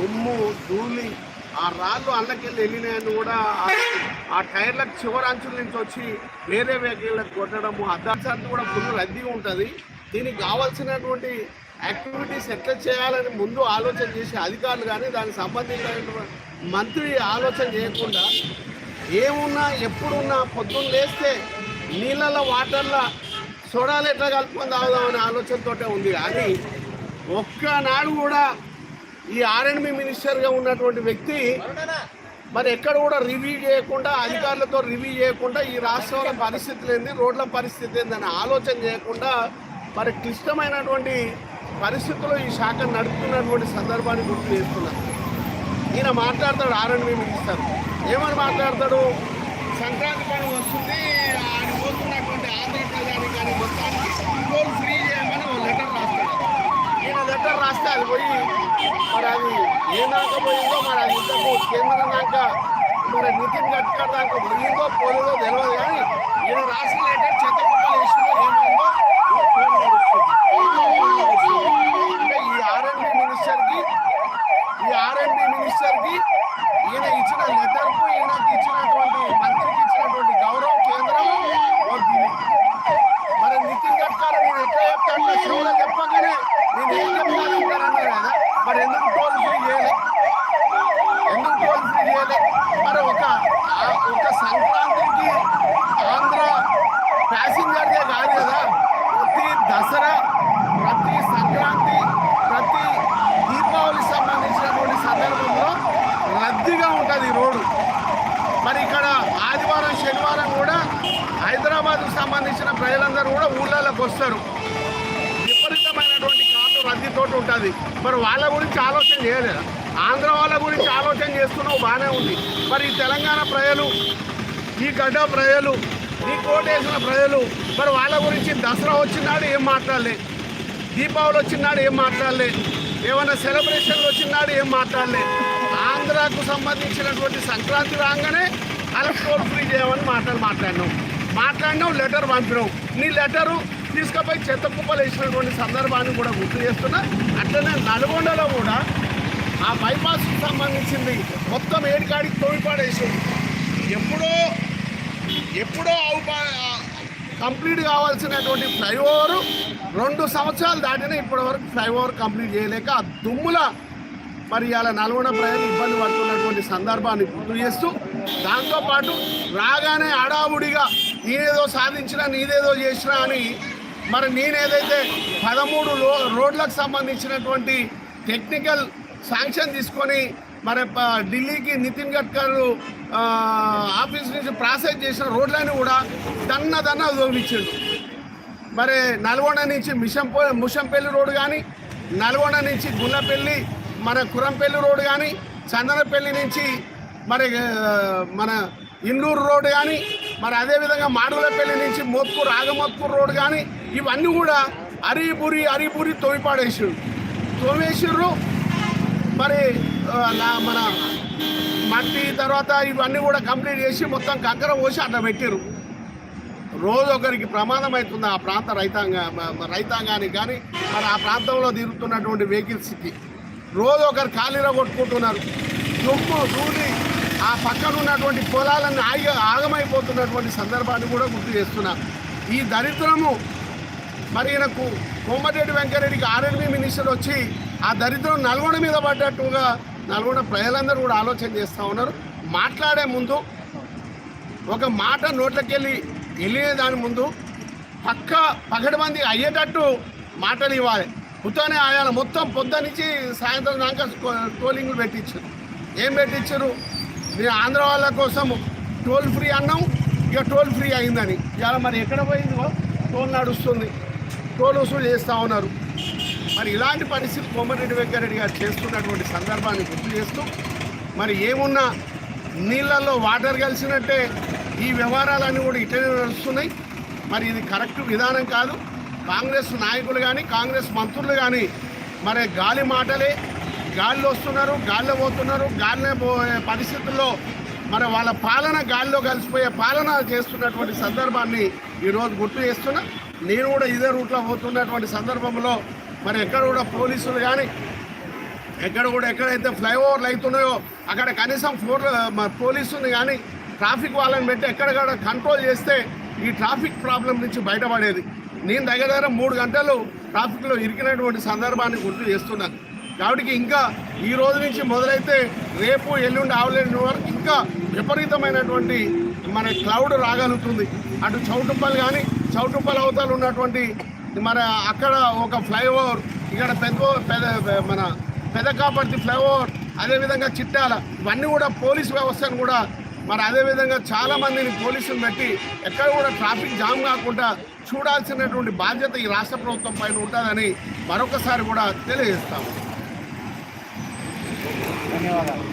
దుమ్ము ధూళి ఆ రాళ్ళు అల్లకెళ్ళి వెళ్ళినాయని కూడా ఆ- టైర్లకు చివరి అంచుల నుంచి వచ్చి వేరే వెహికల్లకు కొట్టడము అద్దాసార్లు కూడా ఫుల్ రద్దీగా ఉంటుంది. దీనికి కావాల్సినటువంటి యాక్టివిటీస్ ఎట్లా చేయాలని ముందు ఆలోచన చేసే అధికారులు కానీ దానికి సంబంధించినటువంటి మంత్రి ఆలోచన చేయకుండా ఏమున్నా ఎప్పుడున్నా పొద్దున్న లేస్తే నీళ్ళలో వాటర్లో సోడాలు ఎట్లా కలుపుకొని తాగుదామనే ఆలోచనతోటే ఉంది. కానీ ఒక్కనాడు కూడా ఈ ఆర్ఎండ్బి మినిస్టర్గా ఉన్నటువంటి వ్యక్తి మరి ఎక్కడ కూడా రివ్యూ చేయకుండా అధికారులతో రివ్యూ చేయకుండా ఈ రాష్ట్రంలో పరిస్థితులు ఏంది రోడ్ల పరిస్థితి ఏందని ఆలోచన చేయకుండా మరి క్లిష్టమైనటువంటి పరిస్థితుల్లో ఈ శాఖ నడుపుతున్నటువంటి సందర్భాన్ని గుర్తు చేస్తున్నారు ఈయన మాట్లాడతాడు ఆర్ఎండ్బి మినిస్టర్ ఏమని మాట్లాడతాడు? సంక్రాంతి పండుగ వస్తుంది ఆయన పోతున్నటువంటి ఆంధ్ర ప్రజానికి కానీ మొత్తానికి ఫ్రీ చేయమని లెటర్ రాస్తాడు. ఈయన లెటర్ రాస్తే అది పోయి అది ఏ మరి అది ఇంతకు కేంద్రం దాకా మరి నితిన్ గడ్కర్ దాకా పోయిందో పోలేదో తెలియదు కానీ ఈయన రాసిన లెటర్ చెత్త కుప్పలు వేసిందో ఏమైందో ఈ ఫోన్ నడుస్తుంది. అంటే ఈ ఆర్ఎండ్బి మినిస్టర్కి ఈ ఆర్ఎండ్బి మినిస్టర్కి ఈయన ఇచ్చిన లెటర్కు ఈయనకి ఇచ్చినటువంటి మంత్రికి ఇచ్చినటువంటి గౌరవం కేంద్రం వద్దు మరి నితిన్ గడ్కరీ నేను ఎట్లా చెప్తాను శివుడు చెప్పగానే నేను ఏం చెప్తాను అంటారన్నారు కదా మరి ఎందుకు టోల్ ఫ్రీ చేయలే ఎందుకు టోల్ ఫ్రీ చేయలే మరి ఒక ఆ- ఒక సంక్రాంతికి ఆంధ్ర ప్యాసింజర్దే కాదు కదా ప్రతి దసరా ప్రతి సంక్రాంతి ప్రతి దీపావళి సంబంధించినటువంటి సందర్భంలో రద్దీగా ఉంటుంది ఈ రోడ్డు మరి ఇక్కడ ఆదివారం శనివారం కూడా సంబంధించిన ప్రజలందరూ కూడా ఊళ్ళలోకి వస్తారు. విపరీతమైనటువంటి కార్లు రద్దీతో ఉంటుంది. మరి వాళ్ళ గురించి ఆలోచన చేయలేదు? ఆంధ్ర వాళ్ళ గురించి ఆలోచన చేస్తున్నావు బాగానే ఉంది. మరి ఈ తెలంగాణ ప్రజలు ఈ గడ్డ ప్రజలు ఈ కోటేసిన ప్రజలు మరి వాళ్ళ గురించి దసరా వచ్చినాడు ఏం మాట్లాడలే? దీపావళి వచ్చినాడు ఏం మాట్లాడలే? ఏమైనా సెలబ్రేషన్లు వచ్చినాడు ఏం మాట్లాడలే? ఆంధ్రాకు సంబంధించినటువంటి సంక్రాంతి రాగానే వాళ్ళకి టోల్ ఫ్రీ చేయమని మాటలు మాట్లాడినాం. మాట్లాడినావు లెటర్ పంపినావు. నీ లెటరు తీసుకపోయి చెత్త కుప్పలు వేసినటువంటి సందర్భాన్ని కూడా గుర్తు చేస్తున్నా. అట్లనే నల్గొండలో కూడా ఆ బైపాస్కి సంబంధించింది మొత్తం ఏడికాడికి తోడిపాడేసి ఎప్పుడో ఎప్పుడో కంప్లీట్ కావాల్సినటువంటి ఫ్లైఓవర్ రెండు సంవత్సరాలు దాటినా ఇప్పటి వరకు ఫ్లైఓవర్ కంప్లీట్ చేయలేక ఆ దుమ్ముల మరి ఇలా నల్గొండ ప్రజలు ఇబ్బంది పడుతున్నటువంటి సందర్భాన్ని గుర్తు చేస్తూ దాంతోపాటు రాగానే హడావుడిగా నేనేదో సాధించినా నీదేదో చేసినా అని మరి నేనేదైతే పదమూడు లో రోడ్లకు సంబంధించినటువంటి టెక్నికల్ శాంక్షన్ తీసుకొని మరి ప- ఢిల్లీకి నితిన్ గడ్కర్ ఆఫీస్ నుంచి ప్రాసెస్ చేసిన రోడ్లని కూడా దన్న దన్న దోమిచ్చిండు మరి నల్గొండ నుంచి మిషంపో ముషంపల్లి రోడ్డు కానీ నల్గొండ నుంచి గుల్లపల్లి మన కురంపల్లి రోడ్డు కానీ చందనపల్లి నుంచి మరి మన ఇండూరు రోడ్ కానీ మరి అదేవిధంగా మాడుగులపల్లి నుంచి మోత్పూర్ రాగమోత్పూర్ రోడ్ కానీ ఇవన్నీ కూడా అరిపురి అరిపురి తోమిపాడేసారు తోమేసిర్రు. మరి మన మట్టి తర్వాత ఇవన్నీ కూడా కంప్లీట్ చేసి మొత్తం కంకర పోసి అట్లా పెట్టారు రోజు ఒకరికి ప్రమాదం అవుతుంది ఆ ప్రాంత రైతాంగ రైతాంగానికి కానీ మరి ఆ ప్రాంతంలో తిరుగుతున్నటువంటి వెహికల్స్కి రోజు ఒకరు ఖాళీలో కొట్టుకుంటున్నారు. దుమ్ము ధూళి ఆ పక్కన ఉన్నటువంటి పొలాలను ఆగ ఆగమైపోతున్నటువంటి సందర్భాన్ని కూడా గుర్తు చేస్తున్నారు ఈ దరిద్రము మరి ఈయనకు కోమటిరెడ్డి వెంకరెడ్డికి ఆర్ఎన్బి మినిస్టర్ వచ్చి ఆ దరిద్రం నల్గొండ మీద పడ్డట్టుగా నల్గొండ ప్రజలందరూ కూడా ఆలోచన చేస్తూ ఉన్నారు. మాట్లాడే ముందు ఒక మాట నోట్లకెళ్ళి వెళ్ళిన దాని ముందు పక్క పగడబంది అయ్యేటట్టు మాటలు ఇవ్వాలి. కుతోనే ఆయాల మొత్తం పొద్దునుంచి సాయంత్రం దాకా టోలింగ్లు పెట్టించారు. ఏం పెట్టించారు? నేను ఆంధ్ర వాళ్ళ కోసం టోల్ ఫ్రీ అన్నాం. ఇక టోల్ ఫ్రీ అయిందని. ఇవాళ మరి ఎక్కడ పోయిందో టోల్ నడుస్తుంది. టోల్ వసూలు చేస్తూ ఉన్నారు. మరి ఇలాంటి పరిస్థితి కోమటిరెడ్డి వెంకరెడ్డి గారు చేస్తున్నటువంటి సందర్భాన్ని గుర్తు చేస్తూ మరి ఏమున్నా నీళ్ళల్లో వాటర్ కలిసినట్టే ఈ వ్యవహారాలన్నీ కూడా ఇటనే నడుస్తున్నాయి. మరి ఇది కరెక్ట్ విధానం కాదు. కాంగ్రెస్ నాయకులు కానీ కాంగ్రెస్ మంత్రులు కానీ మరి గాలి మాటలే. గాలిలో వస్తున్నారు గాల్లో పోతున్నారు గాలిలో పోయే పరిస్థితుల్లో మరి వాళ్ళ పాలన గాలిలో కలిసిపోయే పాలన చేస్తున్నటువంటి సందర్భాన్ని ఈరోజు గుర్తు చేస్తున్నా. నేను కూడా ఇదే రూట్లో పోతున్నటువంటి సందర్భంలో మరి ఎక్కడ కూడా పోలీసులు కానీ ఎక్కడ కూడా ఎక్కడైతే ఫ్లైఓవర్లు అవుతున్నాయో అక్కడ కనీసం ఫోర్ పోలీసుని కానీ ట్రాఫిక్ వాళ్ళని పెట్టి ఎక్కడెక్కడ కంట్రోల్ చేస్తే ఈ ట్రాఫిక్ ప్రాబ్లం నుంచి బయటపడేది. నేను దగ్గర దగ్గర మూడు గంటలు ట్రాఫిక్లో ఇరికినటువంటి సందర్భాన్ని గుర్తు చేస్తున్నాను కాబట్టి ఇంకా ఈ రోజు నుంచి మొదలైతే రేపు ఎల్లుండి ఆవులేని వరకు ఇంకా విపరీతమైనటువంటి మన క్లౌడ్ రాగలుగుతుంది. అటు చౌటుప్పలు కానీ చౌటుప్పల్ అవతల ఉన్నటువంటి మన అక్కడ ఒక ఫ్లైఓవర్ ఇక్కడ పెద్ద పెద్ద మన పెదకాపర్తి ఫ్లైఓవర్ అదేవిధంగా చిట్టాల ఇవన్నీ కూడా పోలీస్ వ్యవస్థను కూడా మరి అదేవిధంగా చాలా మందిని పోలీసులు పెట్టి ఎక్కడ కూడా ట్రాఫిక్ జామ్ కాకుండా చూడాల్సినటువంటి బాధ్యత ఈ రాష్ట్ర ప్రభుత్వం పైన ఉంటుందని మరొకసారి కూడా తెలియజేస్తాము. ధన్యవాదాలు.